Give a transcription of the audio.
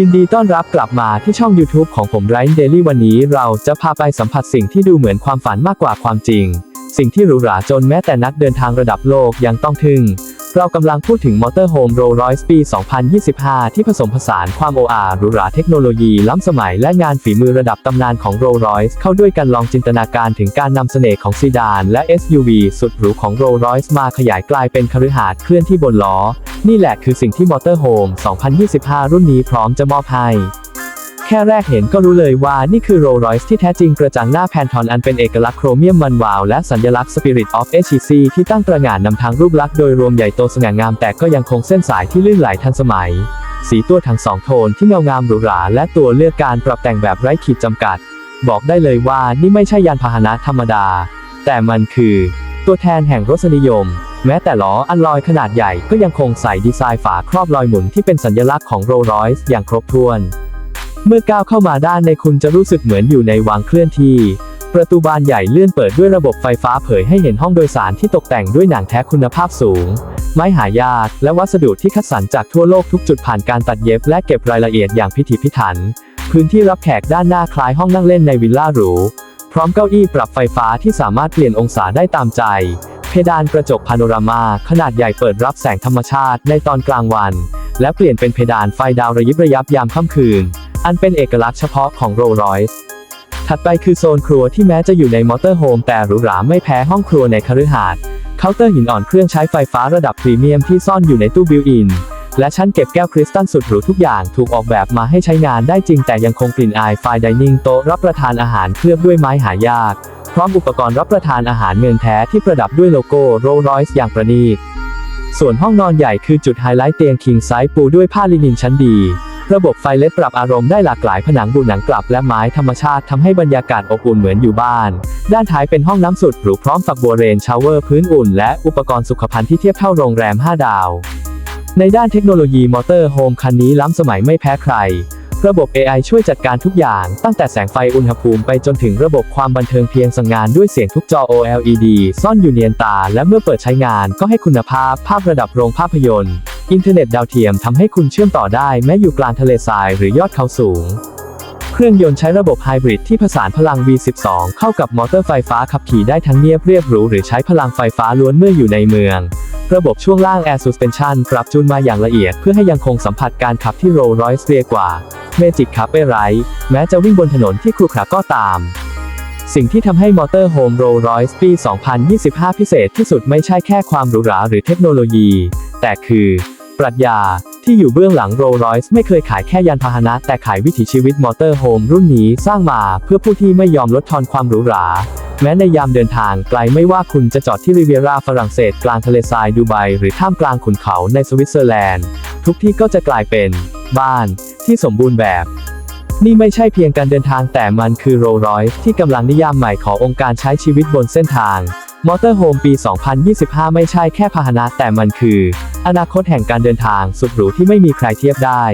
ยินดีต้อนรับกลับมาที่ช่อง YouTube ของผมไรน์เดลี่วันนี้เราจะพาไปสัมผัสสิ่งที่ดูเหมือนความฝันมากกว่าความจริง สิ่งที่หรูหราจนแม้แต่นักเดินทางระดับโลกยังต้องทึ่ง เรากำลังพูดถึงมอเตอร์โฮมโรลรอยส์ปี 2025 ที่ผสมผสานความโออาหรูหราเทคโนโลยีล้ำสมัยและงานฝีมือระดับตำนานของโรลรอยส์เข้าด้วยกันลองจินตนาการถึงการนำเสน่ห์ของซีดาน และ SUV สุดหรูของโรลรอยส์มาขยายกลายเป็นคฤหาสน์เคลื่อนที่บนล้อ นี่แหละคือสิ่งที่มอเตอร์โฮม 2025 รุ่นนี้พร้อมจะมอบให้ แค่แรกเห็นก็รู้เลยว่านี่คือโรลล์รอยส์ที่แท้จริงกระจังหน้าแพนทอนอันเป็นเอกลักษณ์โครเมียมมันวาว และสัญลักษณ์ Spirit of HEC ที่ตั้งตระหง่านนำทางรูปลักษณ์โดยรวมใหญ่โตสง่างามแต่ก็ยังคงเส้นสายที่ลื่นไหลทันสมัย สีตัวทั้งสองโทนที่เงางามหรูหรา และตัวเลือกการปรับแต่งแบบไร้ขีดจำกัด บอกได้เลยว่านี่ไม่ใช่ยานพาหนะธรรมดา แต่มันคือ ตัวแทนแห่งรสนิยมแม้แต่ล้ออันลอยขนาดใหญ่ก็ยังคงใส่ดีไซน์ฝาครอบลอยหมุนที่เป็นสัญลักษณ์ของโรลล์รอยส์อย่างครบถ้วน เมื่อก้าวเข้ามาด้านในคุณจะรู้สึกเหมือนอยู่ในวังเคลื่อนที่ ประตูบานใหญ่เลื่อนเปิดด้วยระบบไฟฟ้าเผยให้เห็นห้องโดยสารที่ตกแต่งด้วยหนังแท้คุณภาพสูง ไม้หายาก และวัสดุที่คัดสรรจากทั่วโลกทุกจุดผ่านการตัดเย็บและเก็บรายละเอียดอย่างพิถีพิถัน พื้นที่รับแขกด้านหน้าคล้ายห้องนั่งเล่นในวิลล่าหรู พร้อมเก้าอี้ปรับไฟฟ้าที่สามารถเปลี่ยนองศาได้ตามใจ เพดานกระจกพาโนรามาขนาดใหญ่เปิดรับแสงธรรมชาติในตอนกลางวัน และเปลี่ยนเป็นเพดานไฟดาวระยิบระยับยามค่ำคืน อันเป็นเอกลักษณ์เฉพาะของโรลล์รอยส์ถัดไปคือโซนครัวที่แม้จะอยู่ในมอเตอร์โฮมแต่หรูหราไม่แพ้ห้องครัวในคฤหาสน์เคาน์เตอร์หินอ่อนเครื่องใช้ไฟฟ้าระดับพรีเมียมที่ซ่อนอยู่ในตู้บิวอิน และชั้นเก็บแก้วคริสตัลสุดหรูทุกอย่างถูกออกแบบมาให้ใช้งานได้จริงแต่ยังคงกลิ่นอายไฟดิเนิ่งโต๊ะรับประทานอาหารเคลือบด้วยไม้หายาก พร้อมอุปกรณ์รับประทานอาหารเงินแท้ที่ประดับด้วยโลโก้โรลล์รอยส์อย่างประณีตส่วนห้องนอนใหญ่คือจุดไฮไลท์เตียงคิงไซส์ปูด้วยผ้าลินินชั้นดี ระบบไฟเล็ดปรับอารมณ์ได้หลากหลายผนังบูหนังกลับและไม้ธรรมชาติทำให้บรรยากาศอบอุ่นเหมือนอยู่บ้าน ด้านท้ายเป็นห้องน้ำสุดหรูพร้อมฝักบัวเรนชาวเวอร์พื้นอุ่นและอุปกรณ์สุขภัณฑ์ที่เทียบเท่าโรงแรม 5 ดาว ในด้านเทคโนโลยีมอเตอร์โฮมคันนี้ล้ำสมัยไม่แพ้ใครระบบ AI ช่วยจัดการทุกอย่าง ตั้งแต่แสงไฟอุณหภูมิไปจนถึงระบบความบันเทิงเพียงสั่งงานด้วยเสียงทุกจอ OLED ซ่อนอยู่เนียนตา และเมื่อเปิดใช้งานก็ให้คุณภาพภาพระดับโรงภาพยนตร์ อินเทอร์เน็ตดาวเทียมทำให้คุณเชื่อมต่อได้แม้อยู่กลางทะเลทรายหรือยอดเขาสูง เครื่องยนต์ใช้ระบบไฮบริดที่ผสานพลัง V12 เข้ากับมอเตอร์ไฟฟ้าขับขี่ได้ทั้งเนียบเรียบหรูหรือใช้พลังไฟฟ้าล้วนเมื่ออยู่ในเมือง ระบบช่วงล่าง Air Suspension ปรับจูนมาอย่างละเอียดเพื่อให้ยังคงสัมผัสการขับที่โรลรอยส์เรียกว่า Magic c a r p e r i แม้จะวิ่งบนถนนที่ครุขระก็ตามสิ่งที่ทำให้มอเตอร์โฮมโรลรอยส์ปี 2025 พิเศษที่สุดไม่ใช่แค่ความหรูหราหรือเทคโนโลยี แต่คือ ปรัชญาที่อยู่เบื้องหลังโรลรอยส์ไม่เคยขายแค่ยานพาหนะ แต่ขายวิถีชีวิตมอเตอร์โฮมรุ่นนี้สร้างมาเพื่อผู้ที่ไม่ยอมลดทอนความหรูหรา แม้ในยามเดินทางไกลไม่ว่าคุณจะจอดที่ริเวียราฝรั่งเศสกลางทะเลทรายดูไบหรือท่ามกลางขุนเขาในสวิตเซอร์แลนด์ ทุกที่ก็จะกลายเป็น บ้านที่สมบูรณ์แบบนี่ไม่ใช่เพียงการเดินทางแต่มันคือโรลรอยส์ที่กำลังนิยามใหม่ขององค์การใช้ชีวิตบนเส้นทาง มอเตอร์โฮมปี 2025 ไม่ใช่แค่พาหนะแต่มันคือ อนาคตแห่งการเดินทางสุดหรูที่ไม่มีใครเทียบได้